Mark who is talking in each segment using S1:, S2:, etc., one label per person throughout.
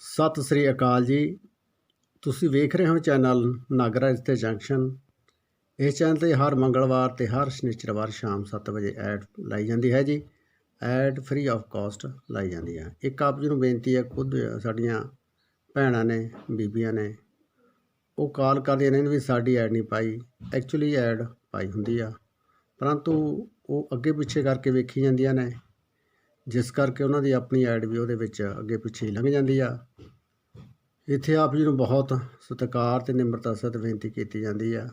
S1: ਸਤਿ ਸ੍ਰੀ ਅਕਾਲ ਜੀ। ਤੁਸੀਂ ਵੇਖ ਰਹੇ ਹੋ ਚੈਨਲ ਨਾਗਰਾਜ ਰਿਸ਼ਤੇ ਜੰਕਸ਼ਨ। ਇਸ ਚੈਨਲ ਤੇ ਹਰ ਮੰਗਲਵਾਰ ਤੇ ਹਰ ਸ਼ਨੀਚਰਵਾਰ ਸ਼ਾਮ 7 ਵਜੇ ਐਡ ਲਾਈ ਜਾਂਦੀ ਹੈ ਜੀ। ਐਡ ਫ੍ਰੀ ਆਫ ਕਾਸਟ ਲਾਈ ਜਾਂਦੀ ਹੈ। ਇੱਕ ਆਪ ਜੀ ਨੂੰ ਬੇਨਤੀ ਹੈ, ਖੁਦ ਸਾਡੀਆਂ ਭੈਣਾਂ ਨੇ, ਬੀਬੀਆਂ ਨੇ, ਉਹ ਕਾਲ ਕਰਦੀਆਂ ਨੇ ਵੀ ਸਾਡੀ ਐਡ ਨਹੀਂ ਪਾਈ। ਐਕਚੁਅਲੀ ਐਡ ਪਾਈ ਹੁੰਦੀ ਆ। ਪਰੰਤੂ ਉਹ ਅੱਗੇ ਪਿੱਛੇ ਕਰਕੇ ਵੇਖੀ ਜਾਂਦੀਆਂ ਨੇ। ਜਿਸ ਕਰਕੇ ਉਹਨਾਂ ਦੀ ਆਪਣੀ ਐਡ ਵੀ ਉਹਦੇ ਵਿੱਚ ਅੱਗੇ ਪਿੱਛੇ ਹੀ ਲੰਘ ਜਾਂਦੀ ਆ। ਇੱਥੇ ਆਪ ਜੀ ਨੂੰ ਬਹੁਤ ਸਤਿਕਾਰ ਤੇ ਨਿਮਰਤਾ ਸਹਿਤ ਬੇਨਤੀ ਕੀਤੀ ਜਾਂਦੀ ਆ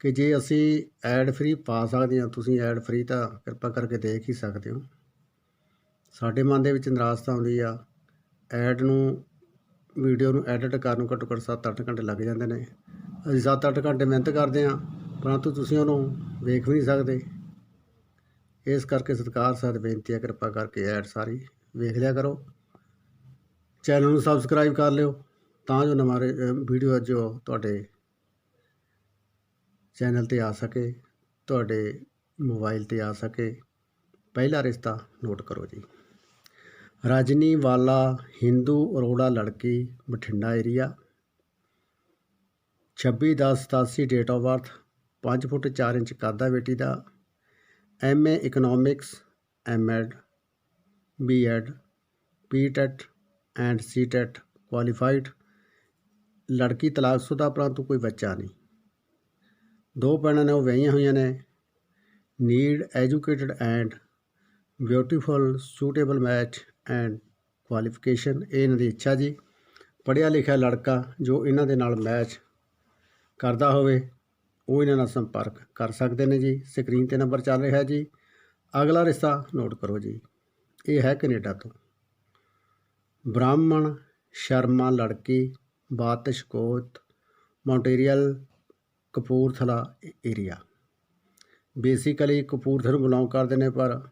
S1: ਕਿ ਜੇ ਅਸੀਂ ਐਡ ਫ੍ਰੀ ਪਾ ਸਕਦੇ ਹਾਂ, ਤੁਸੀਂ ਐਡ ਫ੍ਰੀ ਤਾਂ ਕਿਰਪਾ ਕਰਕੇ ਦੇਖ ਹੀ ਸਕਦੇ ਹੋ। ਸਾਡੇ ਮਨ ਦੇ ਵਿੱਚ ਨਿਰਾਸ਼ਤਾ ਆਉਂਦੀ ਆ। ਐਡ ਨੂੰ, ਵੀਡੀਓ ਨੂੰ ਐਡਿਟ ਕਰਨ ਨੂੰ ਘੱਟੋ ਘੱਟ 7-8 ਘੰਟੇ ਲੱਗ ਜਾਂਦੇ ਨੇ। ਅਸੀਂ 7-8 ਘੰਟੇ ਮਿਹਨਤ ਕਰਦੇ ਹਾਂ, ਪਰੰਤੂ ਤੁਸੀਂ ਉਹਨੂੰ ਵੇਖ ਵੀ ਨਹੀਂ ਸਕਦੇ। ਇਸ ਕਰਕੇ ਸਤਿਕਾਰ ਸਹਿਤ ਬੇਨਤੀ ਹੈ, ਕਿਰਪਾ ਕਰਕੇ ਐਡ ਸਾਰੀ ਵੇਖ ਲਿਆ ਕਰੋ। ਚੈਨਲ ਨੂੰ ਸਬਸਕ੍ਰਾਈਬ ਕਰ ਲਿਓ, ਤਾਂ ਜੋ ਨਵਾਂ ਵੀਡੀਓ ਜੋ ਤੁਹਾਡੇ ਚੈਨਲ ਤੇ ਆ ਸਕੇ, ਤੁਹਾਡੇ ਮੋਬਾਈਲ ਤੇ ਆ ਸਕੇ। ਪਹਿਲਾ ਰਿਸ਼ਤਾ ਨੋਟ ਕਰੋ ਜੀ। ਰਜਨੀ ਵਾਲਾ ਹਿੰਦੂ ਅਰੋੜਾ ਲੜਕੀ, Bathinda area 26 10 87 date of birth 5 foot 4 inch ਕੱਦ ਬੇਟੀ ਦਾ। M A economics M Ed B Ed P TET and C TET qualified. ਲੜਕੀ ਤਲਾਕਸ਼ੁਦਾ ਪਰੰਤੂ ਕੋਈ ਬੱਚਾ ਨਹੀਂ। ਦੋ ਭੈਣਾਂ ਨੇ ਉਹ ਵਿਆਹੀਆਂ ਹੋਈਆਂ ਨੇ। Need educated and beautiful, suitable match and qualification, ਇਹ ਇਹਨਾਂ ਦੀ ਇੱਛਾ ਜੀ। ਪੜ੍ਹਿਆ ਲਿਖਿਆ ਲੜਕਾ ਜੋ ਇਹਨਾਂ ਦੇ ਨਾਲ ਮੈਚ ਕਰਦਾ ਹੋਵੇ ਉਹ ਇਹਨਾਂ ਨਾਲ ਸੰਪਰਕ ਕਰ ਸਕਦੇ ਨੇ ਜੀ। ਸਕਰੀਨ ਤੇ ਨੰਬਰ ਚੱਲ ਰਿਹਾ ਜੀ। ਅਗਲਾ ਰਿਸ਼ਤਾ ਨੋਟ ਕਰੋ ਜੀ। ਇਹ ਹੈ ਕੈਨੇਡਾ ਤੋਂ। ਬ੍ਰਾਹਮਣ ਸ਼ਰਮਾ ਲੜਕੀ ਬਾਤਸ਼ਕੋਤ Montreal Kapurthala area. Basically Kapurthala ਨੂੰ ਬਿਲੋਂਗ ਕਰਦੇ ਨੇ, ਪਰ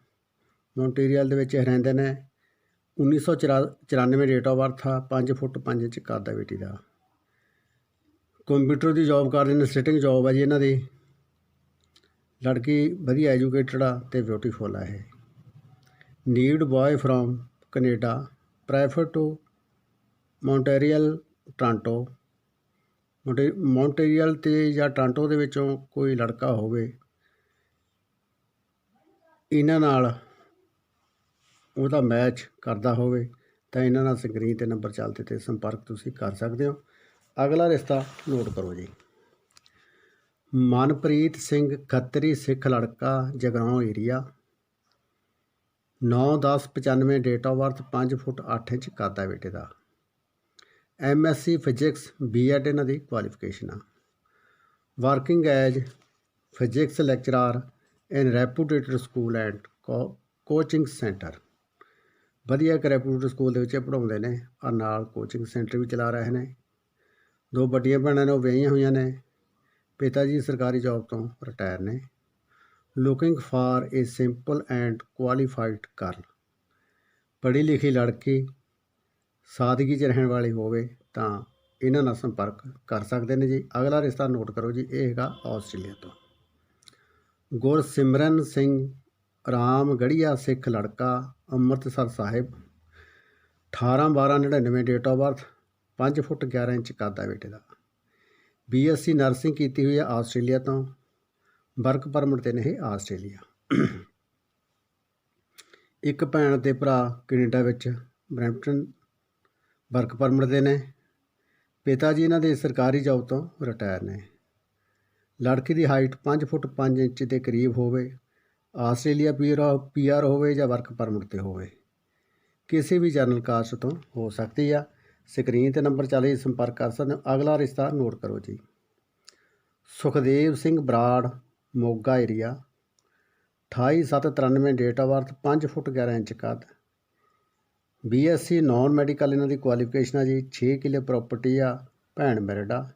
S1: ਮੌਂਟਰੀਅਲ ਦੇ ਵਿੱਚ ਇਹ ਰਹਿੰਦੇ ਨੇ। 1994 ਡੇਟ ਆਫ ਬਰਥ ਆ। 5 ਫੁੱਟ 5 ਇੰਚ ਕੱਦ ਆ ਬੇਟੀ ਦਾ। ਕੰਪਿਊਟਰ ਦੀ ਜੌਬ ਕਰਦੇ ਨੇ ਸਿਟਿੰਗ ਜੌਬ ਆ ਜੀ ਇਹਨਾਂ ਦੀ। ਲੜਕੀ ਵਧੀਆ ਐਜੂਕੇਟਡ ਆ ਤੇ ਬਿਊਟੀਫੁਲ ਆ ਇਹ। Need boy from Canada prefer to Montreal Toronto Montreal ਤੇ ਜਾਂ ਟ੍ਰਾਂਟੋ ਦੇ ਵਿੱਚੋਂ ਕੋਈ ਲੜਕਾ ਹੋਵੇ, ਇਹਨਾਂ ਨਾਲ ਉਹਦਾ ਮੈਚ ਕਰਦਾ ਹੋਵੇ, ਤਾਂ ਇਹਨਾਂ ਨਾਲ ਸਕਰੀਨ ਤੇ ਨੰਬਰ ਚੱਲਦੇ ਤੇ ਸੰਪਰਕ ਤੁਸੀਂ ਕਰ ਸਕਦੇ ਹੋ। ਅਗਲਾ ਰਿਸ਼ਤਾ ਨੋਟ ਕਰੋ ਜੀ। ਮਨਪ੍ਰੀਤ ਸਿੰਘ ਖੱਤਰੀ ਸਿੱਖ ਲੜਕਾ, Jagraon area 9/10/95 date of birth 5 foot 8 inch ਕੱਦ ਬੇਟੇ ਦਾ। ਐਮਐਸਸੀ ਫਿਜ਼ਿਕਸ ਬੀਐਡ ਇਹਨਾਂ ਦੀ ਕੁਆਲੀਫਿਕੇਸ਼ਨ ਆ। Working as physics lecturer in reputed school and coaching centre ਵਧੀਆ ਇੱਕ ਰੈਪੂਟੇਟਡ ਸਕੂਲ ਦੇ ਵਿੱਚ ਪੜਾਉਂਦੇ ਨੇ। ਔਰ ਨਾਲ ਕੋਚਿੰਗ ਸੈਂਟਰ ਵੀ ਚਲਾ ਰਹੇ ਨੇ। ਦੋ ਵੱਡੀਆਂ ਭੈਣਾਂ ਨੇ, ਉਹ ਵਿਆਹੀਆਂ ਹੋਈਆਂ ਨੇ। ਪਿਤਾ ਜੀ ਸਰਕਾਰੀ ਜੌਬ ਤੋਂ ਰਿਟਾਇਰ ਨੇ। Looking for a simple and qualified girl ਪੜ੍ਹੀ ਲਿਖੀ ਲੜਕੀ, ਸਾਦਗੀ 'ਚ ਰਹਿਣ ਵਾਲੀ ਹੋਵੇ ਤਾਂ ਇਹਨਾਂ ਨਾਲ ਸੰਪਰਕ ਕਰ ਸਕਦੇ ਨੇ ਜੀ। ਅਗਲਾ ਰਿਸ਼ਤਾ ਨੋਟ ਕਰੋ ਜੀ, ਇਹ ਹੈਗਾ ਆਸਟ੍ਰੇਲੀਆ ਤੋਂ। ਗੁਰਸਿਮਰਨ ਸਿੰਘ ਰਾਮ ਗੜੀਆ ਸਿੱਖ ਲੜਕਾ, Amritsar Sahib. 18 12 99 date of birth 5 foot 11 inch ਕੱਦ ਹੈ ਬੇਟੇ ਦਾ। ਬੀਐਸਸੀ ਨਰਸਿੰਗ ਕੀਤੀ ਹੋਈ ਹੈ ਆਸਟ੍ਰੇਲੀਆ ਤੋਂ। ਵਰਕ ਪਰਮਿਟ ਤੇ ਨੇ ਆਸਟ੍ਰੇਲੀਆ। ਇੱਕ ਭੈਣ ਤੇ ਭਰਾ ਕੈਨੇਡਾ ਵਿੱਚ, ਬਰੈਂਪਟਨ। ਵਰਕ ਪਰਮਿਟ ਦੇ ਨੇ। ਪਿਤਾ ਜੀ ਇਹਨਾਂ ਦੇ ਸਰਕਾਰੀ ਜੌਬ ਤੋਂ ਰਿਟਾਇਰ ਨੇ। ਲੜਕੀ ਦੀ ਹਾਈਟ 5 ਫੁੱਟ 5 ਇੰਚ ਦੇ ਕਰੀਬ ਹੋਵੇ, ਆਸਟ੍ਰੇਲੀਆ ਪੀਆਰ ਹੋਵੇ ਜਾਂ ਵਰਕ ਪਰਮਿਟ ਤੇ ਹੋਵੇ। ਕਿਸੇ ਵੀ ਜਨਰਲ ਕਾਸਟ ਤੋਂ ਹੋ ਸਕਦੀ ਆ। ਸਕਰੀਨ ਤੇ ਨੰਬਰ ਚੱਲ ਰਹੀ, ਸੰਪਰਕ ਕਰ ਸਕਦੇ ਹੋ। ਅਗਲਾ ਰਿਸ਼ਤਾ ਨੋਟ ਕਰੋ ਜੀ। Sukhdev Singh Brar, Moga area 28793 date of birth 5 foot 11 inch ਕੱਦ। ਬੀਐਸਸੀ ਨਾਨ ਮੈਡੀਕਲ ਇਹਨਾਂ ਦੀ ਕੁਆਲੀਫਿਕੇਸ਼ਨ ਆ ਜੀ। 6 ਕਿਲੇ ਪ੍ਰਾਪਰਟੀ ਆ, ਭੈਣ ਮੈਰਿਡ ਆ।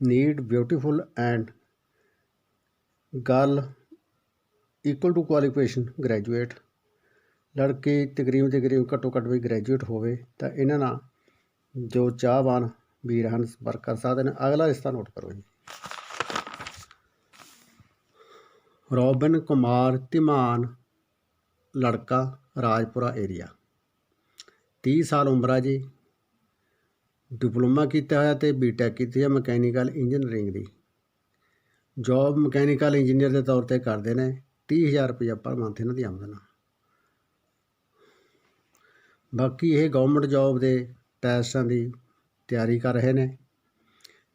S1: Need beautiful and girl equal to qualification graduate ਲੜਕੇ ਤਕਰੀਬ ਤਕਰੀਬ ਘੱਟੋ ਘੱਟ ਵੀ ਗ੍ਰੈਜੂਏਟ ਹੋਵੇ, ਤਾਂ ਇਹਨਾਂ ਨਾਲ ਜੋ ਚਾਹਵਾਨ ਵੀਰ ਹਨ, ਸੰਪਰਕ ਕਰ ਸਕਦੇ ਨੇ। ਅਗਲਾ ਰਿਸ਼ਤਾ ਨੋਟ ਕਰੋ ਜੀ। ਰੋਬਿਨ ਕੁਮਾਰ ਧਿਮਾਨ, ਲੜਕਾ, ਰਾਜਪੁਰਾ ਏਰੀਆ 30 ਸਾਲ ਉਮਰ ਆ ਜੀ। ਡਿਪਲੋਮਾ ਕੀਤਾ ਹੋਇਆ ਤੇ ਬੀਟੈਕ ਕੀਤੀ ਹੈ ਮਕੈਨੀਕਲ ਇੰਜੀਨੀਅਰਿੰਗ ਦੀ। ਜੌਬ ਮਕੈਨੀਕਲ ਇੰਜੀਨੀਅਰ ਦੇ ਤੌਰ ਤੇ ਕਰਦੇ ਨੇ। 30000 ਰੁਪਇਆ ਪਰ ਮੰਥ ਇਹਨਾਂ ਦੀ ਆਮਦਨ ਬਾਕੀ ਇਹ ਗਵਰਨਮੈਂਟ ਜੌਬ ਦੇ ਟੈਸਟਾਂ ਦੀ ਤਿਆਰੀ ਕਰ ਰਹੇ ਨੇ।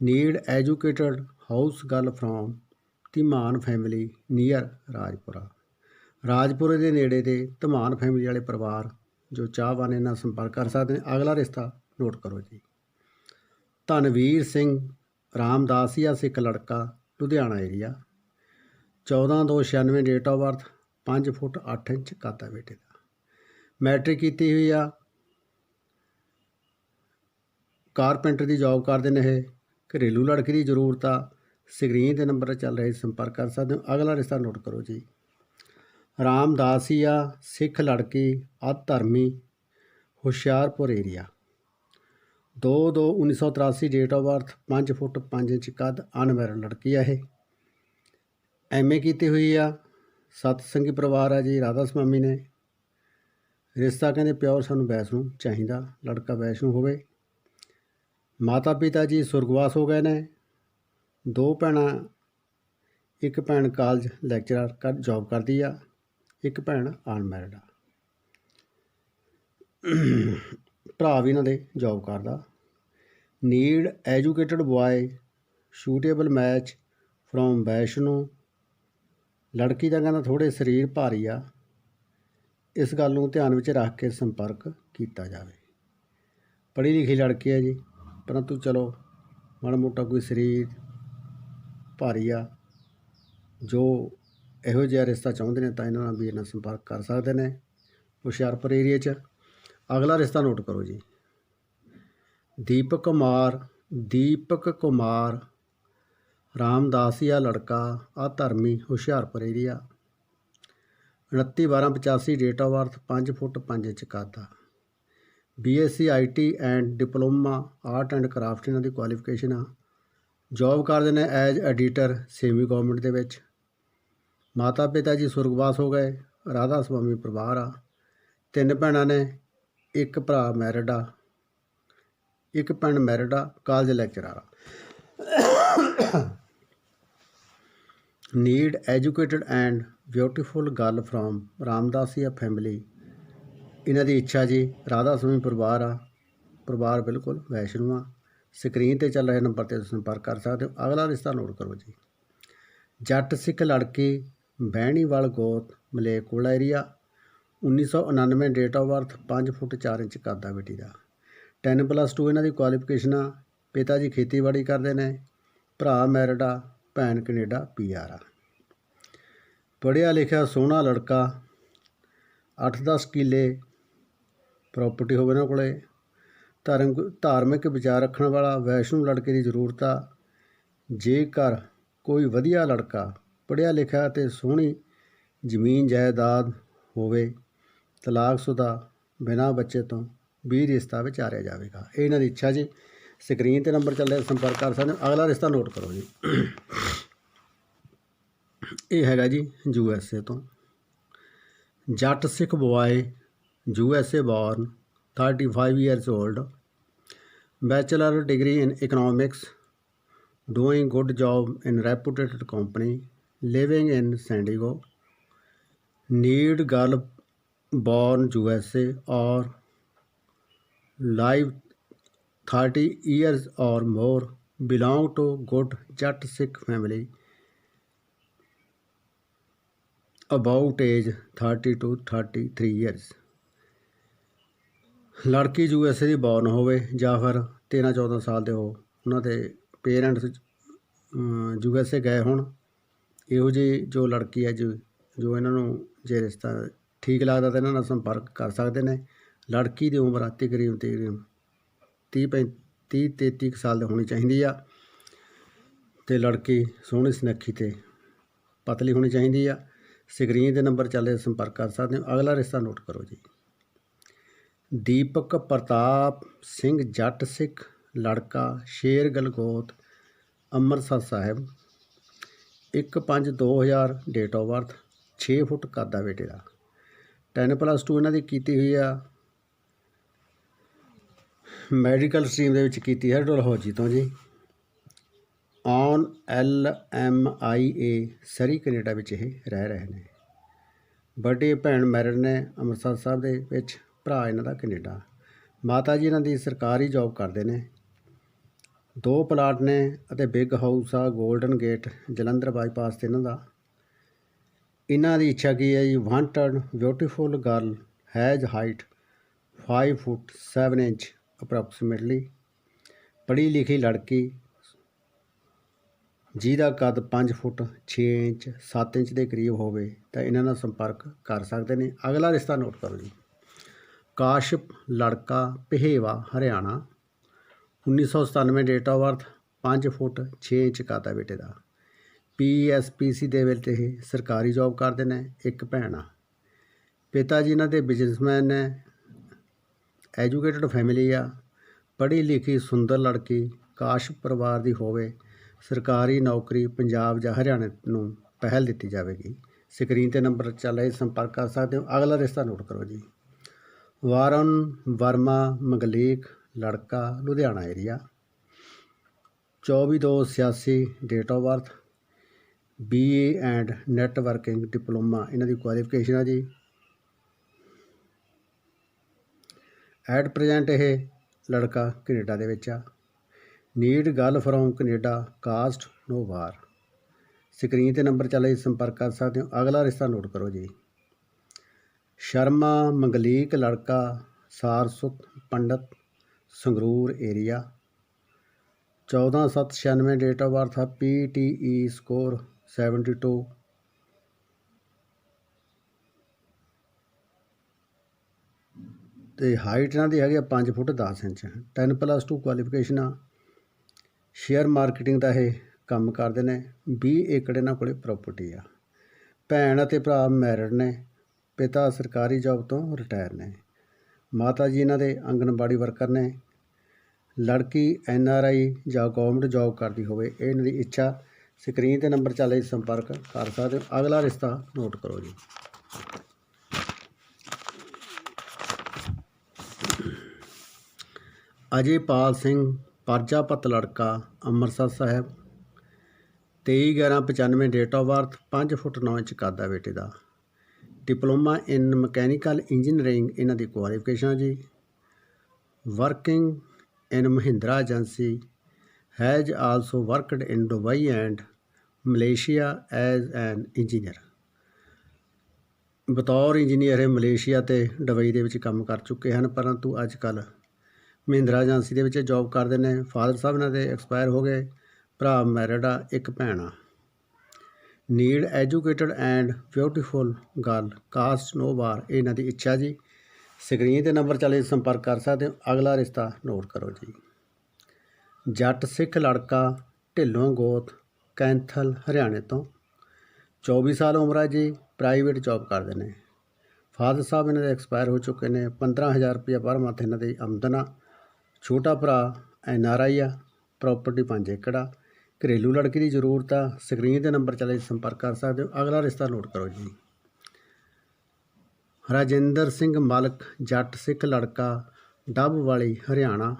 S1: Need educated house girl from Dhiman family near Rajpura. ਰਾਜਪੁਰੇ ਦੇ ਨੇੜੇ ਦੇ ਧਮਾਨ ਫੈਮਿਲੀ ਵਾਲੇ ਪਰਿਵਾਰ ਜੋ ਚਾਹਵਾਨ ਨਾਲ ਸੰਪਰਕ ਕਰ ਸਕਦੇ ਨੇ। ਅਗਲਾ ਰਿਸ਼ਤਾ ਨੋਟ ਕਰੋ ਜੀ। ਧਨਵੀਰ ਸਿੰਘ ਰਾਮਦਾਸੀਆ ਸਿੱਖ ਲੜਕਾ, Ludhiana area 14296 date of birth 5 foot 8 inch ਕਾਤਾ ਬੇਟੇ ਦਾ। ਮੈਟ੍ਰਿਕ ਕੀਤੀ ਹੋਈ ਆ। ਕਾਰਪੈਂਟਰ ਦੀ ਜੌਬ ਕਰਦੇ ਨੇ ਇਹ, ਘਰੇਲੂ ਲੜਕੀ ਦੀ ਜ਼ਰੂਰਤ ਆ। ਸਕਰੀਨ ਦੇ ਨੰਬਰ ਚੱਲ ਰਹੇ ਸੰਪਰਕ ਕਰ ਸਕਦੇ ਹੋ। ਅਗਲਾ ਰਿਸ਼ਤਾ ਨੋਟ ਕਰੋ ਜੀ। ਰਾਮਦਾਸੀ ਆ, ਸਿੱਖ ਲੜਕੀ Ad Dharmi Hoshiarpur area 2 2 1983 date of birth 5 foot 5 inch ਕੱਦ ਅਨਮੈਰਿਡ ਲੜਕੀ ਆ ਇਹ। ਐਮਏ ਕੀਤੀ ਹੋਈ ਆ। ਸਤਸੰਗੀ ਪਰਿਵਾਰ ਆ ਜੀ, ਰਾਧਾ ਸਵਾਮੀ ਨੇ। ਰਿਸ਼ਤਾ ਕਹਿੰਦੇ, ਪਿਓਰ ਸਾਨੂੰ ਵੈਸ਼ਨੂੰ ਚਾਹੀਦਾ, ਲੜਕਾ ਵੈਸ਼ਨੂੰ ਹੋਵੇ। ਮਾਤਾ ਪਿਤਾ ਜੀ ਸੁਰਗਵਾਸ ਹੋ ਗਏ ਨੇ। ਦੋ ਭੈਣਾਂ, ਇੱਕ ਭੈਣ ਕਾਲਜ ਲੈਕਚਰਰ ਕਰ ਜੌਬ ਕਰਦੀ ਆ, ਇੱਕ ਭੈਣ ਅਨਮੈਰਿਡ ਆ। ਭਰਾ ਵੀ ਇਹਨਾਂ ਦੇ ਜੌਬ ਕਰਦਾ। Need educated boy suitable match from Vaishno ਲੜਕੀ ਦਾ ਕਹਿੰਦਾ ਥੋੜੇ ਸਰੀਰ ਭਾਰੀ ਆ। ਇਸ ਗੱਲ ਨੂੰ ਧਿਆਨ ਵਿੱਚ ਰੱਖ ਕੇ ਸੰਪਰਕ ਕੀਤਾ ਜਾਵੇ। ਪੜ੍ਹੀ ਲਿਖੀ ਲੜਕੀ ਹੈ ਜੀ। ਪਰੰਤੂ ਚਲੋ, ਮਾੜਾ ਮੋਟਾ ਕੋਈ ਸਰੀਰ ਭਾਰੀ ਆ, ਜੋ ਇਹੋ ਜਿਹਾ ਰਿਸ਼ਤਾ ਚਾਹੁੰਦੇ ਨੇ ਤਾਂ ਇਹਨਾਂ ਨਾਲ ਵੀਰ ਨਾਲ ਸੰਪਰਕ ਕਰ ਸਕਦੇ ਨੇ ਹੁਸ਼ਿਆਰਪੁਰ ਏਰੀਆ 'ਚ। ਅਗਲਾ ਰਿਸ਼ਤਾ ਨੋਟ ਕਰੋ ਜੀ। ਦੀਪਕ ਕੁਮਾਰ ਦੀਪਕ ਕੁਮਾਰ ਰਾਮਦਾਸੀਆ ਲੜਕਾ, ਆ Dharmi Hoshiarpur area 29 12 85 date of birth 5 foot 5 inch ਕੱਦ ਆ BSc IT and diploma art and craft ਇਹਨਾਂ ਦੀ ਕੁਆਲੀਫਿਕੇਸ਼ਨ ਆ। ਜੌਬ ਕਰਦੇ ਨੇ ਐਜ਼ ਐਡੀਟਰ ਸੇਮੀ ਗਵਰਨਮੈਂਟ ਦੇ ਵਿੱਚ। ਮਾਤਾ ਪਿਤਾ ਜੀ ਸੁਰਗਵਾਸ ਹੋ ਗਏ, ਰਾਧਾ ਸੁਆਮੀ ਪਰਿਵਾਰ ਆ। ਤਿੰਨ ਭੈਣਾਂ ਨੇ, ਇੱਕ ਭਰਾ ਮੈਰਿਡ ਆ। ਇੱਕ ਭੈਣ ਮੈਰਿਡ ਆ, ਕਾਲਜ ਲੈਕਚਰਰ ਆ। Need educated and beautiful girl from Ramdasia family ਇਹਨਾਂ ਦੀ ਇੱਛਾ ਜੀ, ਰਾਧਾ ਸੁਆਮੀ ਪਰਿਵਾਰ ਆ। ਪਰਿਵਾਰ ਬਿਲਕੁਲ ਵੈਸ਼ਨੂ ਆ। ਸਕਰੀਨ ਤੇ ਚੱਲ ਰਹੇ ਨੰਬਰ ਤੇ ਤੁਸੀਂ ਸੰਪਰਕ ਕਰ ਸਕਦੇ ਹੋ। ਅਗਲਾ ਰਿਸ਼ਤਾ ਨੋਟ ਕਰੋ ਜੀ। ਜੱਟ ਸਿੱਖ ਲੜਕੀ ਬਹਿਣੀਵਾਲ ਗੋਤ Malerkotla area 1999 date of birth 5 foot 4 inch ਕਰਦਾ ਬੇਟੀ ਦਾ। 10 ਪਲੱਸ 2 ਇਹਨਾਂ ਦੀ ਕੁਆਲੀਫਿਕੇਸ਼ਨ ਆ। ਪਿਤਾ ਜੀ ਖੇਤੀਬਾੜੀ ਕਰਦੇ ਨੇ। ਭਰਾ ਮੈਰਿਡ ਆ। ਭੈਣ ਕੈਨੇਡਾ ਪੀਆਰ ਆ। ਪੜ੍ਹਿਆ ਲਿਖਿਆ ਸੋਹਣਾ ਲੜਕਾ। 8-10 ਕਿੱਲੇ ਪ੍ਰਾਪਰਟੀ ਹੋਵੇ ਨਾ ਕੋਲੇ ਧਰਮ ਧਾਰਮਿਕ ਵਿਚਾਰ ਰੱਖਣ ਵਾਲਾ ਵੈਸ਼ਨੂ ਲੜਕੇ ਦੀ ਜ਼ਰੂਰਤ ਆ। ਜੇਕਰ ਕੋਈ ਵਧੀਆ ਲੜਕਾ ਪੜ੍ਹਿਆ ਲਿਖਿਆ ਤੇ ਸੋਹਣੀ ਜ਼ਮੀਨ ਜਾਇਦਾਦ ਹੋਵੇ ਤਲਾਕਸ਼ੁਦਾ ਬਿਨਾਂ ਬੱਚੇ ਤੋਂ ਵੀ ਰਿਸ਼ਤਾ ਵਿਚਾਰਿਆ ਜਾਵੇਗਾ। ਇਹ ਇਹਨਾਂ ਦੀ ਇੱਛਾ ਜੀ। ਸਕਰੀਨ ਤੇ ਨੰਬਰ ਚੱਲ ਰਿਹਾ ਸੰਪਰਕ ਕਰ ਸਕਦੇ ਹੋ। ਅਗਲਾ ਰਿਸ਼ਤਾ ਨੋਟ ਕਰੋ ਜੀ। ਇਹ ਹੈਗਾ ਜੀ ਯੂ ਐਸ ਏ ਤੋਂ। Jat Sikh boy USA born, 35 years old, bachelor degree in economics, doing good job in reputed company, living in San Diego, need girl born USA or live 30 years or more, belong to good Jat Sikh family, about age 30 to 33 years. ਲੜਕੀ U S A ਦੀ born ਹੋਵੇ ਜਾਂ ਫਿਰ 13 14 ਸਾਲ ਦੇ ਹੋ ਉਹਨਾਂ ਦੇ ਪੇਰੈਂਟਸ ਯੂ ਐਸ ਏ ਗਏ ਹੋਣ, ਇਹੋ ਜਿਹੀ ਜੋ ਲੜਕੀ ਹੈ ਜੋ ਜੋ ਇਹਨਾਂ ਨੂੰ ਜੇ ਰਿਸ਼ਤਾ ਠੀਕ ਲੱਗਦਾ ਤਾਂ ਇਹਨਾਂ ਨਾਲ ਸੰਪਰਕ ਕਰ ਸਕਦੇ ਨੇ। ਲੜਕੀ ਦੀ ਉਮਰ ਤਕਰੀਬਨ ਤਕਰੀਬਨ 30 35 30 33 ਸਾਲ ਦੀ ਹੋਣੀ ਚਾਹੀਦੀ ਆ ਤੇ ਲੜਕੀ ਸੋਹਣੀ ਸੁਨੱਖੀ ਤੇ ਪਤਲੀ ਹੋਣੀ ਚਾਹੀਦੀ ਆ। ਸਕਰੀਨ ਦੇ ਨੰਬਰ ਚੱਲੇ ਸੰਪਰਕ ਕਰ ਸਕਦੇ ਹੋ। ਅਗਲਾ ਰਿਸ਼ਤਾ ਨੋਟ ਕਰੋ ਜੀ। ਦੀਪਕ ਪ੍ਰਤਾਪ ਸਿੰਘ ਜੱਟ ਸਿੱਖ, ਲੜਕਾ, ਸ਼ੇਰ ਗਲਗੋਤ, Amritsar Sahib. 1/5/2000 date of birth 6 foot ਕੱਦ ਆ ਬੇਟੇ ਦਾ। 10 ਪਲੱਸ 2 ਇਹਨਾਂ ਦੀ ਕੀਤੀ ਹੋਈ ਆ। ਮੈਡੀਕਲ ਸਟਰੀਮ ਦੇ ਵਿੱਚ ਕੀਤੀ ਹੈ ਡੋਲੋਜੀ ਤੋਂ ਜੀ। On L M I A Surrey Canada ਵਿੱਚ ਇਹ ਰਹਿ ਰਹੇ ਨੇ। ਵੱਡੀ ਭੈਣ ਮੈਰਿਡ ਨੇ ਅੰਮ੍ਰਿਤਸਰ ਸਾਹਿਬ ਦੇ ਵਿੱਚ। ਭਰਾ ਇਹਨਾਂ ਦਾ ਕੈਨੇਡਾ। ਮਾਤਾ ਜੀ ਇਹਨਾਂ ਦੀ ਸਰਕਾਰੀ ਜੌਬ ਕਰਦੇ ਨੇ। ਦੋ ਪਲਾਟ ਨੇ ਅਤੇ ਬਿਗ ਹਾਊਸ ਆ 골ਡਨ ਗੇਟ ਜਲੰਧਰ ਬਾਈਪਾਸ ਤੇ ਇਹਨਾਂ ਦਾ। ਇਹਨਾਂ ਦੀ ਇੱਛਾ ਕੀ ਹੈ ਜੀ? Wanted beautiful girl has height 5 foot 7 inch approximately ਪੜ੍ਹੀ ਲਿਖੀ ਲੜਕੀ, ਜਿਹਦਾ ਕੱਦ 5 ਫੁੱਟ 6 ਇੰਚ 7 ਇੰਚ ਦੇ ਕਰੀਬ ਹੋਵੇ, ਤਾਂ ਇਹਨਾਂ ਨਾਲ ਸੰਪਰਕ ਕਰ ਸਕਦੇ ਨੇ। ਅਗਲਾ ਰਿਸ਼ਤਾ ਨੋਟ ਕਰੋ ਜੀ। ਕਾਸ਼ਪ, ਲੜਕਾ, Pehowa, Haryana. 1997 date of birth 5 foot 6 inch ਕਾਦਾ ਬੇਟੇ ਦਾ। ਪੀਐਸਪੀਸੀ ਦੇ ਵਿੱਚ ਇਹ ਸਰਕਾਰੀ ਜੌਬ ਕਰਦੇ ਨੇ, ਇੱਕ ਭੈਣ ਆ। ਪਿਤਾ ਜੀ ਇਹਨਾਂ ਦੇ ਬਿਜ਼ਨਸਮੈਨ ਨੇ ਐਜੂਕੇਟਡ ਫੈਮਿਲੀ ਆ। ਪੜ੍ਹੀ ਲਿਖੀ ਸੁੰਦਰ ਲੜਕੀ, ਕਾਸ਼ਪ ਪਰਿਵਾਰ ਦੀ ਹੋਵੇ, ਸਰਕਾਰੀ ਨੌਕਰੀ ਪੰਜਾਬ ਜਾਂ ਹਰਿਆਣਾ ਨੂੰ ਪਹਿਲ ਦਿੱਤੀ ਜਾਵੇਗੀ। ਸਕਰੀਨ ਤੇ ਨੰਬਰ ਚੱਲ ਰਿਹਾ ਸੰਪਰਕ ਕਰ ਸਕਦੇ ਹੋ। ਅਗਲਾ ਰਿਸ਼ਤਾ ਨੋਟ ਕਰੋ ਜੀ। ਵਾਰਨ, ਵਰਮਾ, ਮੰਗਲੀਕ, ਲੜਕਾ, Ludhiana area 24/2/86 date of birth BA and networking diploma ਇਹਨਾਂ ਦੀ ਕੁਆਲੀਫਿਕੇਸ਼ਨ ਆ ਜੀ। ਐਟ ਪ੍ਰੈਜ਼ੈਂਟ ਇਹ ਲੜਕਾ ਕੈਨੇਡਾ ਦੇ ਵਿੱਚ ਆ। Need girl from Canada caste no bar. Screen ਤੇ ਨੰਬਰ ਚੱਲ ਰਿਹਾ, ਸੰਪਰਕ ਕਰ ਸਕਦੇ ਹੋ। ਅਗਲਾ ਰਿਸ਼ਤਾ ਨੋਟ ਕਰੋ ਜੀ। ਸ਼ਰਮਾ, ਮੰਗਲੀਕ ਲੜਕਾ ਸਾਰਸੁਤ ਪੰਡਤ, Sangrur area 14796 date of birth ਆ ਪੀਟੀਈ ਸਕੋਰ 72 ਤੇ ਹਾਈਟ ਇਹਨਾਂ ਦੀ ਹੈਗੀ ਆ 5 ਫੁੱਟ 10 ਇੰਚ। 10 ਪਲੱਸ 2 ਕੁਆਲੀਫਿਕੇਸ਼ਨ ਆ। ਸ਼ੇਅਰ ਮਾਰਕੀਟਿੰਗ ਦਾ ਇਹ ਕੰਮ ਕਰਦੇ ਨੇ। 20 ਏਕੜ ਇਹਨਾਂ ਕੋਲੇ ਪ੍ਰਾਪਰਟੀ ਆ। ਭੈਣ ਅਤੇ ਭਰਾ ਮੈਰਿਡ ਨੇ। ਪਿਤਾ ਸਰਕਾਰੀ ਜੌਬ ਤੋਂ ਰਿਟਾਇਰ ਨੇ। ਮਾਤਾ ਜੀ ਇਹਨਾਂ ਦੇ ਆਂਗਣਵਾੜੀ ਵਰਕਰ ਨੇ। ਲੜਕੀ ਐਨ ਆਰ ਆਈ ਜਾਂ ਗਵਰਨਮੈਂਟ ਜੌਬ ਕਰਦੀ ਹੋਵੇ, ਇਹ ਇਹਨਾਂ ਦੀ ਇੱਛਾ। ਸਕਰੀਨ ਤੇ ਨੰਬਰ ਚੱਲ ਰਿਹਾ ਸੰਪਰਕ। ਕਰ ਸਕਦੇ ਹੋ ਅਗਲਾ ਰਿਸ਼ਤਾ ਨੋਟ ਕਰੋ ਜੀ। ਅਜੇਪਾਲ ਸਿੰਘ, ਪਰਜਾਪਤ ਲੜਕਾ, Amritsar Sahib. 23/11/95 date of birth 5 foot 9 inch ਕੱਦ ਆ ਬੇਟੇ ਦਾ। ਡਿਪਲੋਮਾ ਇਨ ਮਕੈਨੀਕਲ ਇੰਜੀਨੀਅਰਿੰਗ ਇਹਨਾਂ ਦੀ ਕੁਆਲੀਫਿਕੇਸ਼ਨ ਜੀ। Working in Mahindra agency has also worked in Dubai and Malaysia as an engineer. ਬਤੌਰ ਇੰਜੀਨੀਅਰ ਇਹ ਮਲੇਸ਼ੀਆ ਤੇ ਦੁਬਈ ਦੇ ਵਿੱਚ ਕੰਮ ਕਰ ਚੁੱਕੇ ਹਨ, ਪਰੰਤੂ ਅੱਜ ਕੱਲ੍ਹ ਮਹਿੰਦਰਾ ਏਜੰਸੀ ਦੇ ਵਿੱਚ ਜੌਬ ਕਰਦੇ ਨੇ। ਫਾਦਰ ਸਾਹਿਬ ਇਹਨਾਂ ਦੇ ਐਕਸਪਾਇਰ ਹੋ ਗਏ, ਭਰਾ ਮੈਰਿਡ ਆ ਇੱਕ ਭੈਣ ਆ। Need educated and beautiful girl. Caste no bar ਇਹਨਾਂ ਦੀ ਇੱਛਾ ਜੀ। ਸਕਰੀਨ ਤੇ ਨੰਬਰ ਚੱਲੇ ਸੰਪਰਕ ਕਰ ਸਕਦੇ ਹੋ। ਅਗਲਾ ਰਿਸ਼ਤਾ ਨੋਟ ਕਰੋ ਜੀ। ਜੱਟ ਸਿੱਖ ਲੜਕਾ, ਢਿੱਲੋਂ ਗੋਤ, ਕੈਂਥਲ, ਹਰਿਆਣੇ ਤੋਂ। 24 ਸਾਲ ਉਮਰ ਹੈ ਜੀ। ਪ੍ਰਾਈਵੇਟ ਜੌਬ ਕਰਦੇ ਨੇ। ਫਾਦਰ ਸਾਹਿਬ ਇਹਨਾਂ ਦੇ ਐਕਸਪਾਇਰ ਹੋ ਚੁੱਕੇ ਨੇ। 15000 ਰੁਪਏ ਪਰ ਮੰਥ ਇਹਨਾਂ ਦੀ ਆਮਦਨ ਆ। ਛੋਟਾ ਭਰਾ ਐਨ ਆਰ ਆਈ ਆ। ਪ੍ਰਾਪਰਟੀ 5 ਏਕੜ ਆ। ਘਰੇਲੂ ਲੜਕੀ ਦੀ ਜ਼ਰੂਰਤ ਆ, ਸਕਰੀਨ ਦੇ ਨੰਬਰ ਚਲੇ ਸੰਪਰਕ ਕਰ ਸਕਦੇ ਹੋ। ਅਗਲਾ ਰਿਸ਼ਤਾ ਨੋਟ ਕਰੋ ਜੀ। ਰਾਜਿੰਦਰ ਸਿੰਘ ਮਲਕ, ਜੱਟ ਸਿੱਖ ਲੜਕਾ, ਡੱਬ ਵਾਲੀ ਹਰਿਆਣਾ,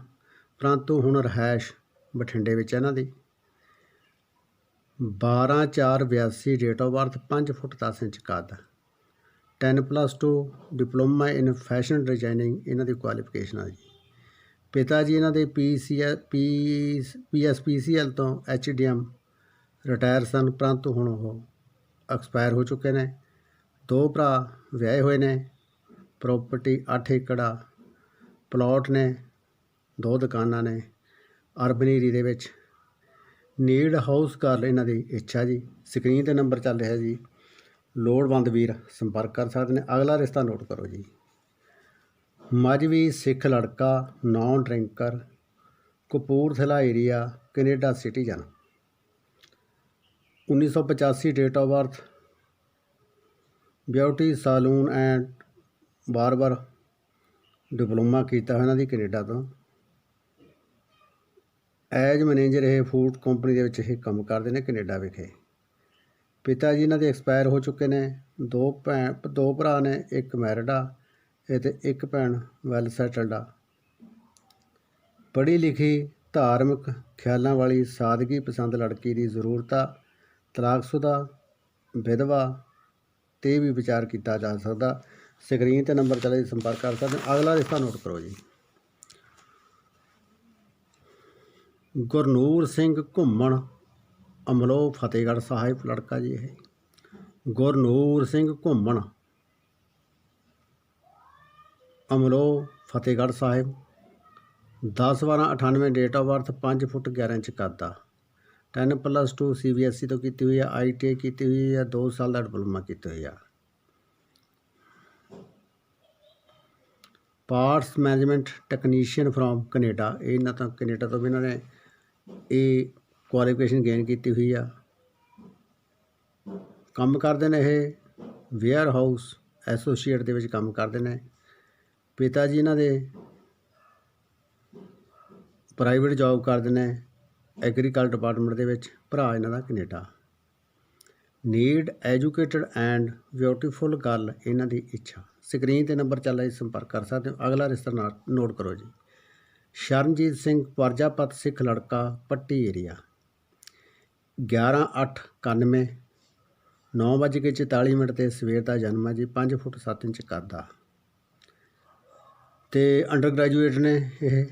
S1: ਪ੍ਰੰਤੂ ਹੁਣ ਰਹਿائش ਬਠਿੰਡੇ ਵਿੱਚ ਇਹਨਾਂ ਦੀ। 12482 date of birth 5 foot 10 inch ਕੱਦ। 10 plus 2 diploma in fashion designing ਇਹਨਾਂ ਦੀ ਕੁਆਲੀਫਿਕੇਸ਼ਨ ਆ ਜੀ। ਪਿਤਾ ਜੀ ਇਹਨਾਂ ਦੇ ਪੀਸੀ, ਪੀਐਸਪੀਸੀਐਲ ਤੋਂ ਐਚਡੀਐਮ ਰਿਟਾਇਰ ਸਨ, ਪਰੰਤੂ ਹੁਣ ਉਹ ਐਕਸਪਾਇਰ ਹੋ ਚੁੱਕੇ ਨੇ। ਦੋ ਭਰਾ ਵਿਆਹੇ ਹੋਏ ਨੇ, ਪ੍ਰਾਪਰਟੀ 8 ਏਕੜਾ ਆ ਪਲਾਟ ਨੇ, ਦੋ ਦੁਕਾਨਾਂ ਨੇ ਅਰਬਨ ਏਰੀਆ ਦੇ ਵਿੱਚ। ਨੀਡ ਹਾਊਸ ਕਰ ਇਹਨਾਂ ਦੀ ਇੱਛਾ ਜੀ। ਸਕਰੀਨ ਤੇ ਨੰਬਰ ਚੱਲ ਰਿਹਾ ਜੀ। ਲੋੜਵੰਦ ਵੀਰ ਸੰਪਰਕ ਕਰ ਸਕਦੇ ਨੇ। ਅਗਲਾ ਰਿਸ਼ਤਾ ਨੋਟ ਕਰੋ ਜੀ। ਮਜਵੀ ਸਿੱਖ ਲੜਕਾ non drinker, Kapurthala area Canada citizen 1985 date of birth beauty saloon and barber diploma ਕੀਤਾ ਹੋਇਆ ਇਹਨਾਂ ਦੀ ਕੈਨੇਡਾ ਤੋਂ। ਐਜ ਮੈਨੇਜਰ ਇਹ ਫੂਡ ਕੰਪਨੀ ਦੇ ਵਿੱਚ ਇਹ ਕੰਮ ਕਰਦੇ ਨੇ ਕੈਨੇਡਾ ਵਿਖੇ। ਪਿਤਾ ਜੀ ਇਹਨਾਂ ਦੇ ਐਕਸਪਾਇਰ ਹੋ ਚੁੱਕੇ ਨੇ, ਦੋ ਭੈਣ ਦੋ ਭਰਾ ਨੇ, ਇੱਕ ਮੈਰਿਡ ਆ। ਇਹ ਤੇ ਇੱਕ ਭੈਣ ਵੈਲ ਸੈਟਲਡ ਆ। ਪੜ੍ਹੀ ਲਿਖੀ ਧਾਰਮਿਕ ਖਿਆਲਾਂ ਵਾਲੀ ਸਾਦਗੀ ਪਸੰਦ ਲੜਕੀ ਦੀ ਜ਼ਰੂਰਤ ਆ, ਤਲਾਕਸ਼ੁਦਾ, ਵਿਧਵਾ ਤੇ ਵੀ ਵਿਚਾਰ ਕੀਤਾ ਜਾ ਸਕਦਾ। ਸਕਰੀਨ ਤੇ ਨੰਬਰ ਚਲੇ ਸੰਪਰਕ ਕਰ ਸਕਦੇ ਅਗਲਾ ਰਿਸ਼ਤਾ ਨੋਟ ਕਰੋ ਜੀ। ਗੁਰਨੂਰ ਸਿੰਘ ਘੁੰਮਣ ਅਮਲੋ ਫਤਿਹਗੜ੍ਹ ਸਾਹਿਬ, ਲੜਕਾ ਜੀ ਇਹ। Gurnoor Singh Ghuman Amloh, Fatehgarh Sahib. 10 12 98 date of birth 5 foot 11 inch ਕੱਦ ਆ 10 ਪਲੱਸ 2 ਸੀਬੀਐਸਈ ਤੋਂ ਕੀਤੀ ਹੋਈ ਆ ਆਈਟੀਆਈ ਕੀਤੀ ਹੋਈ ਆ 2 ਸਾਲ ਦਾ ਡਿਪਲੋਮਾ ਕੀਤਾ ਹੋਈ ਆ parts management technician from Canada ਇਹ ਇਹਨਾਂ ਤੋਂ ਕੈਨੇਡਾ ਤੋਂ ਵੀ ਇਹਨਾਂ ਨੇ ਇਹ ਕੁਆਲੀਫਿਕੇਸ਼ਨ ਗੇਨ ਕੀਤੀ ਹੋਈ ਆ। ਕੰਮ ਕਰਦੇ ਨੇ ਇਹ ਵੇਅਰ ਹਾਊਸ ਐਸੋਸੀਏਟ ਦੇ ਵਿੱਚ ਕੰਮ ਕਰਦੇ ਨੇ। ਪਿਤਾ ਜੀ ਇਹਨਾਂ ਦੇ ਪ੍ਰਾਈਵੇਟ ਜੌਬ ਕਰਦੇ ਨੇ ਐਗਰੀਕਲਚਰ ਡਿਪਾਰਟਮੈਂਟ ਦੇ ਵਿੱਚ, ਭਰਾ ਇਹਨਾਂ ਦਾ Canada. Need educated and beautiful girl ਇਹਨਾਂ ਦੀ ਇੱਛਾ। ਸਕਰੀਨ ਤੇ ਨੰਬਰ ਚੱਲ ਰਿਹਾ ਜੀ, ਸੰਪਰਕ ਕਰ ਸਕਦੇ ਹੋ। ਅਗਲਾ ਰਿਸ਼ਤਾ ਨਾ- ਨੋਟ ਕਰੋ ਜੀ। ਸ਼ਰਨਜੀਤ ਸਿੰਘ ਪਰਜਾਪਤ ਸਿੱਖ ਲੜਕਾ, ਪੱਟੀ ਏਰੀਆ 11/8/91 9:44 ਮਿੰਟ ਤੇ ਸਵੇਰ ਦਾ ਜਨਮ ਹੈ ਜੀ 5 ਫੁੱਟ 7 ਇੰਚ ਕੱਦ ਆ ਤੇ ਅੰਡਰ ਗ੍ਰੈਜੂਏਟ ਨੇ ਇਹ।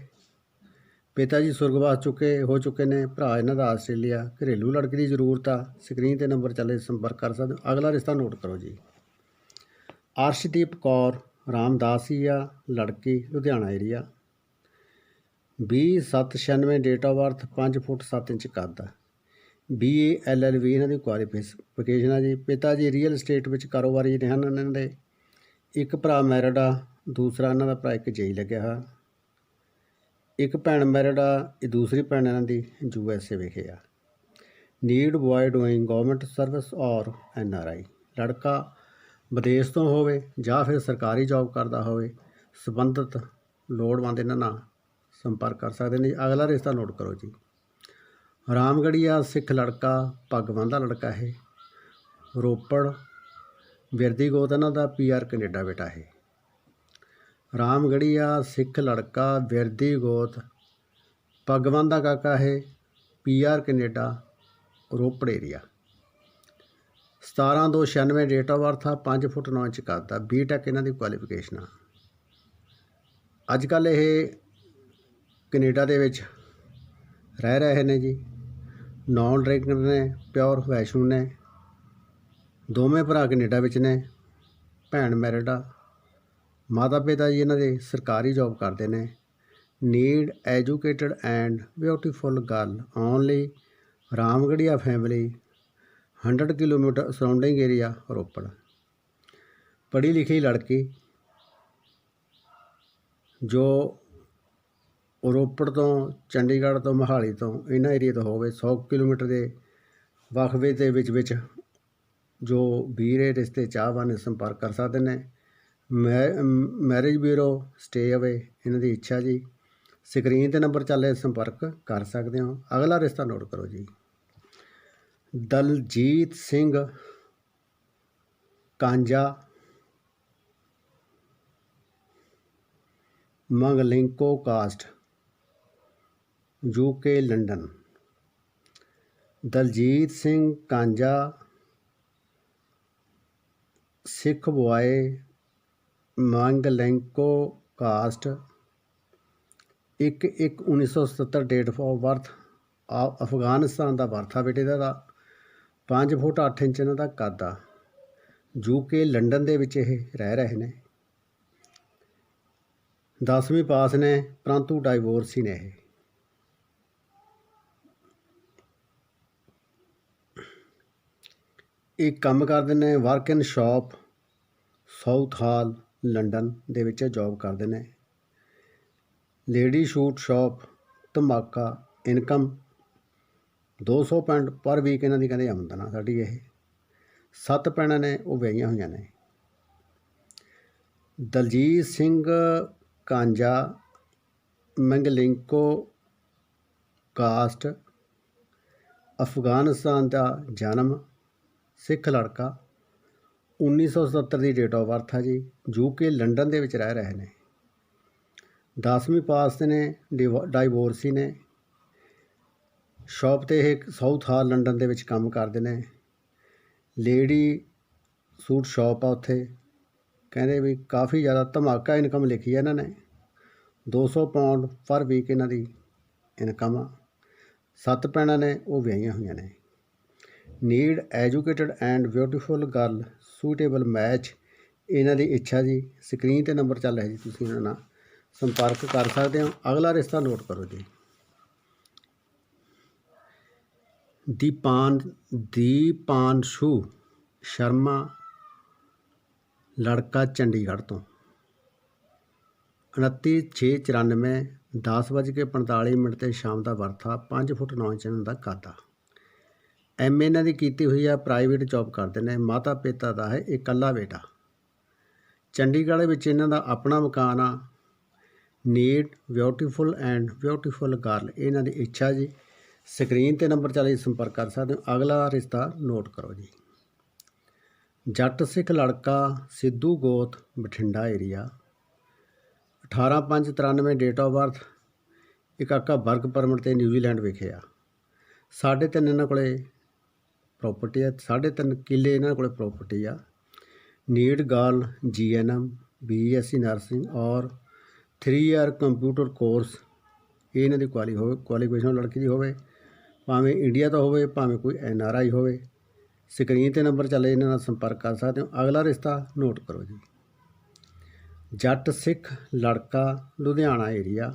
S1: ਪਿਤਾ ਜੀ ਸੁਰਗਵਾਸ ਚੁੱਕੇ, ਹੋ ਚੁੱਕੇ ਨੇ, ਭਰਾ ਇਹਨਾਂ ਦਾ ਆਸਟ੍ਰੇਲੀਆ। ਘਰੇਲੂ ਲੜਕੀ ਦੀ ਜ਼ਰੂਰਤ ਆ ਸਕਰੀਨ ਤੇ ਨੰਬਰ ਚੱਲੇ, ਸੰਪਰਕ ਕਰ ਸਕਦੇ ਹੋ। ਅਗਲਾ ਰਿਸ਼ਤਾ ਨੋਟ ਕਰੋ ਜੀ। ਅਰਸ਼ਦੀਪ ਕੌਰ, ਰਾਮਦਾਸੀ ਆ, ਲੜਕੀ, Ludhiana area 2796 date of birth 5 foot 7 inch ਕੱਦ B A L L V ਇਹਨਾਂ ਦੀ ਕੁਆਲੀਫਿਕੇਸ਼ਨ ਆ ਜੀ। ਪਿਤਾ ਜੀ ਰੀਅਲ ਏਸਟੇਟ ਵਿੱਚ ਕਾਰੋਬਾਰੀ ਨੇ ਹਨ ਇਹਨਾਂ ਦੇ। ਇੱਕ ਭਰਾ ਮੈਰਿਡ ਆ ਦੂਸਰਾ ਇਹਨਾਂ ਦਾ ਭਰਾ ਇੱਕ ਜੇਈ ਲੱਗਿਆ ਹੋਇਆ। ਇੱਕ ਭੈਣ ਮੈਰਿਡ ਆ, ਇਹ ਦੂਸਰੀ ਭੈਣ ਇਹਨਾਂ ਦੀ ਯੂ ਐਸ ਏ ਵਿਖੇ ਆ। Need boy doing government service or N R ਆਈ ਲੜਕਾ ਵਿਦੇਸ਼ ਤੋਂ ਹੋਵੇ ਜਾਂ ਫਿਰ ਸਰਕਾਰੀ ਜੌਬ ਕਰਦਾ ਹੋਵੇ, ਸੰਬੰਧਿਤ ਲੋੜਵੰਦ ਇਹਨਾਂ ਨਾਲ ਸੰਪਰਕ ਕਰ ਸਕਦੇ ਨੇ। ਅਗਲਾ ਰਿਸ਼ਤਾ ਨੋਟ ਕਰੋ ਜੀ। ਰਾਮਗੜੀਆ ਸਿੱਖ ਲੜਕਾ ਭਗਵੰਤ ਦਾ ਲੜਕਾ ਹੈ ਰੋਪੜ, ਵਿਰਦੀ ਗੋਤ ਇਹਨਾਂ ਦਾ ਪੀਆਰ ਕੈਨੇਡਾ ਬੇਟਾ ਹੈ ਰਾਮਗੜੀਆ ਸਿੱਖ ਲੜਕਾ, ਵਿਰਦੀ ਗੋਤ ਭਗਵੰਤ ਦਾ ਕਾਕਾ ਹੈ PR Canada, Ropar area 17296 date of birth ਆ 5 ਫੁੱਟ 9 ਇੰਚ ਕਰਦਾ ਆ ਬੀਟੈਕ ਇਹਨਾਂ ਦੀ ਕੁਆਲੀਫਿਕੇਸ਼ਨ ਆ। ਅੱਜ ਕੱਲ ਇਹ ਕੈਨੇਡਾ ਦੇ ਵਿੱਚ ਰਹਿ ਰਹੇ ਨੇ ਜੀ। ਨੌਨ ਡਰਿੰਕਰ ਨੇ, ਪਿਓਰ ਵੈਸ਼ਨੂ ਨੇ, ਦੋਵੇਂ ਭਰਾ ਕੈਨੇਡਾ ਵਿੱਚ ਨੇ, ਭੈਣ ਮੈਰਿਡ ਆ। ਮਾਤਾ ਪਿਤਾ ਜੀ ਇਹਨਾਂ ਦੇ ਸਰਕਾਰੀ ਜੌਬ ਕਰਦੇ ਨੇ। Need educated and beautiful girl only Ramgarhia family 100 kilometre surrounding area Ropar. ਪੜ੍ਹੀ ਲਿਖੀ ਲੜਕੀ ਜੋ ਰੋਪੜ ਤੋਂ ਚੰਡੀਗੜ੍ਹ ਤੋਂ ਮੋਹਾਲੀ ਤੋਂ ਇਹਨਾਂ ਏਰੀਆ ਤੋਂ ਹੋਵੇ 100 ਕਿਲੋਮੀਟਰ ਦੇ ਵਕਫੇ ਦੇ ਵਿੱਚ ਵਿੱਚ ਜੋ ਵੀਰੇ ਰਿਸ਼ਤੇ ਚਾਹਵਾਨ ਸੰਪਰਕ ਕਰ ਸਕਦੇ ਨੇ। ਮੈ ਮੈਰਿਜ ਬਿਊਰੋ ਸਟੇ ਅਵੇ ਇਹਨਾਂ ਦੀ ਇੱਛਾ ਜੀ। ਸਕਰੀਨ ਤੇ ਨੰਬਰ ਚੱਲੇ ਸੰਪਰਕ ਕਰ ਸਕਦੇ ਹੋ। ਅਗਲਾ ਰਿਸ਼ਤਾ ਨੋਟ ਕਰੋ ਜੀ। Daljit Singh Kanja, ਮੰਗਲਿੰਕੋ caste UK London Daljit Singh Kanja, Sikh boy ਮੰਗਲੈਂਕੋ caste 1 1 1970 date of birth Afghanistan the birth ਆ ਬੇਟੇ ਦਾ ਦਾ 5 ਫੁੱਟ 8 ਇੰਚ ਇਹਨਾਂ ਦਾ ਕੱਦ ਆ। ਯੂਕੇ ਲੰਡਨ ਦੇ ਵਿੱਚ ਇਹ ਰਹਿ ਰਹੇ ਨੇ। 10ਵੀਂ ਪਾਸ ਨੇ, ਪਰੰਤੂ ਡਾਈਵੋਰਸ ਹੀ ਨੇ ਇਹ। ਇਹ ਕੰਮ ਕਰਦੇ ਨੇ work in shop, Southall London ਦੇ ਵਿੱਚ ਜੌਬ ਕਰਦੇ ਨੇ। ਲੇਡੀ ਸ਼ੂਟ ਸ਼ਾਪ ਧਮਾਕਾ ਇਨਕਮ 200 ਪੈਂਡ ਪਰ ਵੀਕ ਇਹਨਾਂ ਦੀ ਕਹਿੰਦੇ ਆਮਦਨ ਆ ਸਾਡੀ ਇਹ। ਸੱਤ ਭੈਣਾਂ ਨੇ, ਉਹ ਵਿਆਹੀਆਂ ਹੋਈਆਂ ਨੇ। ਦਲਜੀਤ ਸਿੰਘ ਕਾਂਜਾ, ਮੰਗਲਿੰਕੋ ਕਾਸਟ, ਅਫਗਾਨਿਸਤਾਨ ਦਾ ਜਨਮ, ਸਿੱਖ ਲੜਕਾ 1970 ਦੀ ਡੇਟ ਆਫ ਬਰਥ ਆ ਜੀ ਯੂਕੇ ਲੰਡਨ ਦੇ ਵਿੱਚ ਰਹਿ ਰਹੇ ਨੇ। ਦਸਵੀਂ ਪਾਸ ਨੇ, ਡਿਵੋ- ਡਾਈਵੋਰਸੀ ਨੇ। ਸ਼ਾਪ ਤੇ ਇਹ ਸਾਊਥ ਹਾਲ ਲੰਡਨ ਦੇ ਵਿੱਚ ਕੰਮ ਕਰਦੇ ਨੇ। ਲੇਡੀ ਸੂਟ ਸ਼ਾਪ ਆ ਉੱਥੇ। ਕਹਿੰਦੇ ਵੀ ਕਾਫੀ ਜ਼ਿਆਦਾ ਧਮਾਕਾ ਇਨਕਮ ਲਿਖੀ ਹੈ ਇਹਨਾਂ ਨੇ। 200 ਪਾਉਂਡ ਪਰ ਵੀਕ ਇਹਨਾਂ ਦੀ ਇਨਕਮ ਆ। ਸੱਤ ਭੈਣਾਂ ਨੇ, ਉਹ ਵਿਆਹੀਆਂ ਹੋਈਆਂ ਨੇ। Need educated and beautiful girl suitable match ਇਹਨਾਂ ਦੀ ਇੱਛਾ ਜੀ। ਸਕਰੀਨ ਤੇ ਨੰਬਰ ਚੱਲ ਰਿਹਾ ਜੀ, ਤੁਸੀਂ ਇਹਨਾਂ ਨਾਲ ਸੰਪਰਕ ਕਰ ਸਕਦੇ ਹੋ। ਅਗਲਾ ਰਿਸ਼ਤਾ ਨੋਟ ਕਰੋ ਜੀ। ਦੀਪਾਨ ਦੀਪਾਨਸ਼ੂ ਸ਼ਰਮਾ, ਲੜਕਾ ਚੰਡੀਗੜ੍ਹ ਤੋਂ। 29 ਦਸ ਵੱਜ ਕੇ 45 ਮਿੰਟ ਤੇ ਸ਼ਾਮ ਦਾ ਵਰਥਾ 5 ਫੁੱਟ 9 ਇੰਚ ਦਾ ਕਾਦਾ ਐਮ ਇਹਨਾਂ ਦੀ ਕੀਤੀ ਹੋਈ ਆ ਪ੍ਰਾਈਵੇਟ ਜੌਬ ਕਰਦੇ ਨੇ ਮਾਤਾ ਪਿਤਾ ਦਾ ਹੈ ਇਕੱਲਾ ਬੇਟਾ। ਚੰਡੀਗੜ੍ਹ ਵਿੱਚ ਇਹਨਾਂ ਦਾ ਆਪਣਾ ਮਕਾਨ ਆ। Need beautiful and beautiful girl ਇਹਨਾਂ ਦੀ ਇੱਛਾ ਜੀ। ਸਕਰੀਨ ਤੇ ਨੰਬਰ ਚੱਲ ਜੀ ਸੰਪਰਕ ਕਰ ਸਕਦੇ ਹੋ। ਅਗਲਾ ਰਿਸ਼ਤਾ ਨੋਟ ਕਰੋ ਜੀ। ਜੱਟ ਸਿੱਖ ਲੜਕਾ, ਸਿੱਧੂ ਗੋਤ, Bathinda area 18593 date of birth ਇਕਾਕਾ work permit ਤੇ ਨਿਊਜ਼ੀਲੈਂਡ ਵਿਖੇ ਆ। ਸਾਢੇ ਤਿੰਨ ਇਹਨਾਂ ਕੋਲੇ ਪ੍ਰਾਪਰਟੀ ਆ, ਸਾਢੇ ਤਿੰਨ ਕਿੱਲੇ ਇਹਨਾਂ ਕੋਲੇ ਪ੍ਰਾਪਰਟੀ ਆ। Need girl GNM BSc nursing or 3 year computer course ਇਹ ਇਹਨਾਂ ਦੀ ਕੁਆਲੀ ਹੋਵੇ ਕੁਆਲੀਫਿਕੇਸ਼ਨ ਲੜਕੀ ਦੀ ਹੋਵੇ, ਭਾਵੇਂ ਇੰਡੀਆ ਤੋਂ ਹੋਵੇ, ਭਾਵੇਂ ਕੋਈ ਐਨ ਆਰ ਆਈ ਹੋਵੇ। ਸਕਰੀਨ ਤੇ ਨੰਬਰ ਚੱਲੇ, ਇਹਨਾਂ ਨਾਲ ਸੰਪਰਕ ਕਰ ਸਕਦੇ ਹੋ। ਅਗਲਾ ਰਿਸ਼ਤਾ ਨੋਟ ਕਰੋ ਜੀ। ਜੱਟ ਸਿੱਖ ਲੜਕਾ, Ludhiana area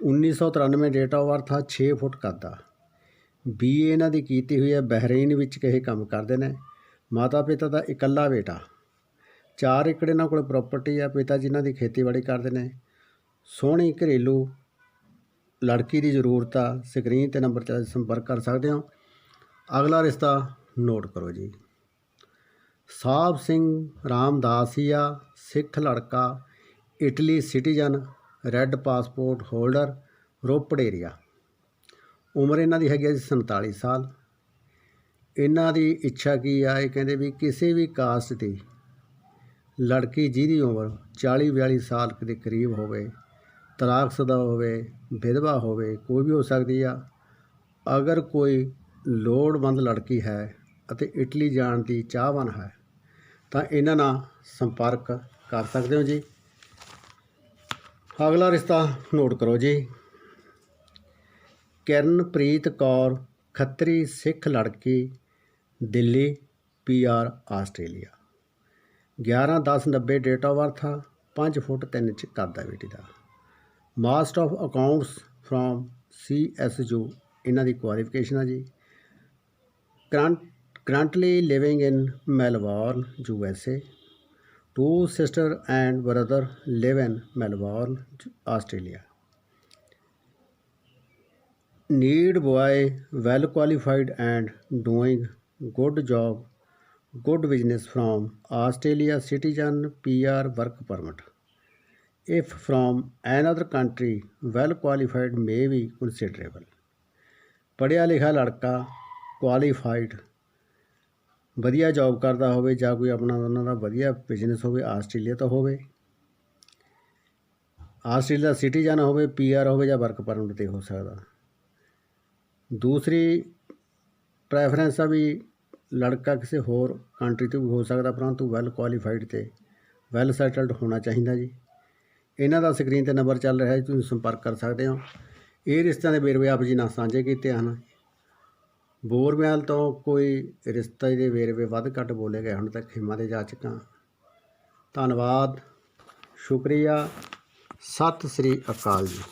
S1: 1993 date of birth ਆ 6 ਫੁੱਟ ਕੱਦ ਆ। ਬੀਏ ਇਹਨਾਂ ਦੀ ਕੀਤੀ ਹੋਈ ਹੈ, ਬਹਿਰੀਨ ਵਿੱਚ ਕਹੇ ਕੰਮ ਕਰਦੇ ਨੇ। ਮਾਤਾ ਪਿਤਾ ਦਾ ਇਕੱਲਾ ਬੇਟਾ। 4 ਏਕੜ ਇਹਨਾਂ ਕੋਲ ਪ੍ਰਾਪਰਟੀ ਆ, ਪਿਤਾ ਜਿਨ੍ਹਾਂ ਦੀ ਖੇਤੀਬਾੜੀ ਕਰਦੇ ਨੇ। ਸੋਹਣੀ ਘਰੇਲੂ ਲੜਕੀ ਦੀ ਜ਼ਰੂਰਤ ਆ, ਸਕਰੀਨ ਤੇ ਨੰਬਰ ਤੇ ਸੰਪਰਕ ਕਰ ਸਕਦੇ ਹੋ। ਅਗਲਾ ਰਿਸ਼ਤਾ ਨੋਟ ਕਰੋ ਜੀ। ਸਾਹਿਬ ਸਿੰਘ ਰਾਮਦਾਸੀਆ ਸਿੱਖ ਲੜਕਾ, Italy citizen, red passport holder, Ropar area ਉਮਰ ਇਹਨਾਂ ਦੀ ਹੈਗੀ ਹੈ ਜੀ 47 ਸਾਲ। ਇਹਨਾਂ ਦੀ ਇੱਛਾ ਕੀ ਆ, ਇਹ ਕਹਿੰਦੇ ਵੀ ਕਿਸੇ ਵੀ ਕਾਸਟ ਦੀ ਲੜਕੀ ਜਿਹਦੀ ਉਮਰ 40 42 ਸਾਲ ਦੇ ਕਰੀਬ ਹੋਵੇ ਤਲਾਕਸ਼ੁਦਾ ਹੋਵੇ, ਵਿਧਵਾ ਹੋਵੇ, ਕੋਈ ਵੀ ਹੋ ਸਕਦੀ ਆ, ਅਗਰ ਕੋਈ ਲੋੜਵੰਦ ਲੜਕੀ ਹੈ ਅਤੇ ਇਟਲੀ ਜਾਣ ਦੀ ਚਾਹਵਾਨ ਹੈ, ਤਾਂ ਇਹਨਾਂ ਨਾਲ ਸੰਪਰਕ ਕਰ ਸਕਦੇ ਹੋ ਜੀ। ਅਗਲਾ ਰਿਸ਼ਤਾ ਨੋਟ ਕਰੋ ਜੀ। ਕਿਰਨਪ੍ਰੀਤ ਕੌਰ ਖੱਤਰੀ ਸਿੱਖ ਲੜਕੀ Delhi PR Australia. 11 10 90 date of birth ਆ 5 ਫੁੱਟ 3 ਇੰਚ ਕੱਦ ਆ ਬੇਟੀ ਦਾ। Master of accounts from CSU ਇਹਨਾਂ ਦੀ ਕੁਆਲੀਫਿਕੇਸ਼ਨ ਆ ਜੀ। Current currently living in living you Melbourne, a two sister and brother live in Melbourne, Australia need boy well qualified and doing good job good business from Australia citizen PR work permit if from another country well qualified may be considerable ਪੜਿਆ ਲਿਖਿਆ ਲੜਕਾ qualified ਵਧੀਆ job ਕਰਦਾ ਹੋਵੇ ਜਾਂ ਕੋਈ ਆਪਣਾ ਉਹਨਾਂ ਦਾ ਵਧੀਆ ਬਿਜ਼ਨਸ ਹੋਵੇ ਆਸਟ੍ਰੇਲੀਆ ਤੋਂ ਹੋਵੇ ਆਸਟ੍ਰੇਲੀਆ ਸਿਟੀਜ਼ਨ ਹੋਵੇ ਪੀਆਰ ਹੋਵੇ ਜਾਂ ਵਰਕ ਪਰਮਿਟ ਤੇ ਹੋ ਸਕਦਾ ਦੂਸਰੀ ਪ੍ਰੈਫਰੈਂਸ ਆ ਵੀ ਲੜਕਾ ਕਿਸੇ ਹੋਰ ਕੰਟਰੀ ਤੋਂ ਵੀ ਹੋ ਸਕਦਾ, ਪਰੰਤੂ ਵੈਲ ਕੁਆਲੀਫਾਈਡ ਤੇ ਵੈਲ ਸੈਟਲਡ ਹੋਣਾ ਚਾਹੀਦਾ ਜੀ। ਇਹਨਾਂ ਦਾ ਸਕਰੀਨ ਤੇ ਨੰਬਰ ਚੱਲ ਰਿਹਾ ਜੀ, ਤੁਸੀਂ ਸੰਪਰਕ ਕਰ ਸਕਦੇ ਹੋ। ਇਹ ਰਿਸ਼ਤਿਆਂ ਦੇ ਵੇਰਵੇ ਆਪ ਜੀ ਨਾਲ ਸਾਂਝੇ ਕੀਤੇ ਹਨ। ਬੋਰਵੈਲ ਤੋਂ ਕੋਈ ਰਿਸ਼ਤੇ ਦੇ ਵੇਰਵੇ ਵੱਧ ਘੱਟ ਬੋਲੇ ਗਏ ਹੁਣ ਤੱਕ ਖਿਮਾ ਦੇ ਜਾਚਕਾਂ ਧੰਨਵਾਦ, ਸ਼ੁਕਰੀਆ, ਸਤਿ ਸ੍ਰੀ ਅਕਾਲ ਜੀ।